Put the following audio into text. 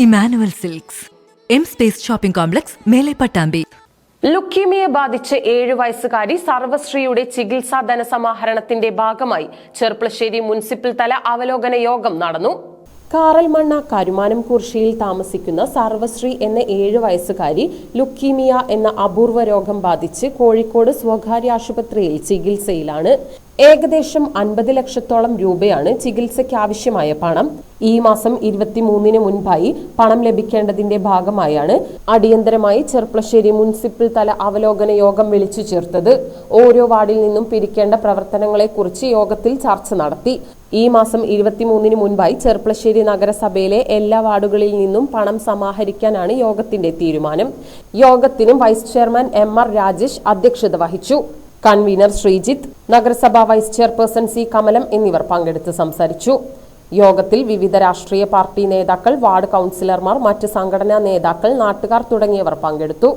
Emmanuel silks. M space shopping complex മേലെ പട്ടാമ്പി ലുക്കീമിയെ ബാധിച്ച് ഏഴു വയസ്സുകാരി സർവശ്രീയുടെ ചികിത്സാ ധനസമാഹരണത്തിന്റെ ഭാഗമായി ചെർപ്പളശ്ശേരി മുനിസിപ്പൽ തല അവലോകന യോഗം നടന്നു. കാറൽമണ്ണ കരുമാനം കുർഷിയിൽ താമസിക്കുന്ന സർവശ്രീ എന്ന ഏഴു വയസ്സുകാരി ലുക്കീമിയ എന്ന അപൂർവ രോഗം ബാധിച്ച് കോഴിക്കോട് സ്വകാര്യ ആശുപത്രിയിൽ ചികിത്സയിലാണ്. ഏകദേശം അൻപത് ലക്ഷത്തോളം രൂപയാണ് ചികിത്സയ്ക്ക് ആവശ്യമായ പണം. ഈ മാസം ഇരുപത്തിമൂന്നിന് മുൻപായി പണം ലഭിക്കേണ്ടതിന്റെ ഭാഗമായാണ് അടിയന്തരമായി ചെർപ്പളശ്ശേരി മുനിസിപ്പൽ തല അവലോകന യോഗം വിളിച്ചു ചേർത്തത്. ഓരോ വാർഡിൽ നിന്നും പിരിക്കേണ്ട പ്രവർത്തനങ്ങളെക്കുറിച്ച് യോഗത്തിൽ ചർച്ച നടത്തി. ഈ മാസം ഇരുപത്തിമൂന്നിന് മുൻപായി ചെർപ്പളശ്ശേരി നഗരസഭയിലെ എല്ലാ വാർഡുകളിൽ നിന്നും പണം സമാഹരിക്കാനാണ് യോഗത്തിന്റെ തീരുമാനം. യോഗത്തിന് vice chairman M R Rajesh അധ്യക്ഷത വഹിച്ചു. കൺവീനർ ശ്രീജിത്ത് നഗരസഭാ വൈസ് ചെയർപേഴ്സൺ സി കമലം എന്നിവർ പങ്കെടുത്ത് സംസാരിച്ചു. യോഗത്തിൽ വിവിധ രാഷ്ട്രീയ പാർട്ടി നേതാക്കൾ വാർഡ് കൗൺസിലർമാർ മറ്റ് സംഘടനാ നേതാക്കൾ നാട്ടുകാർ തുടങ്ങിയവർ പങ്കെടുത്തു.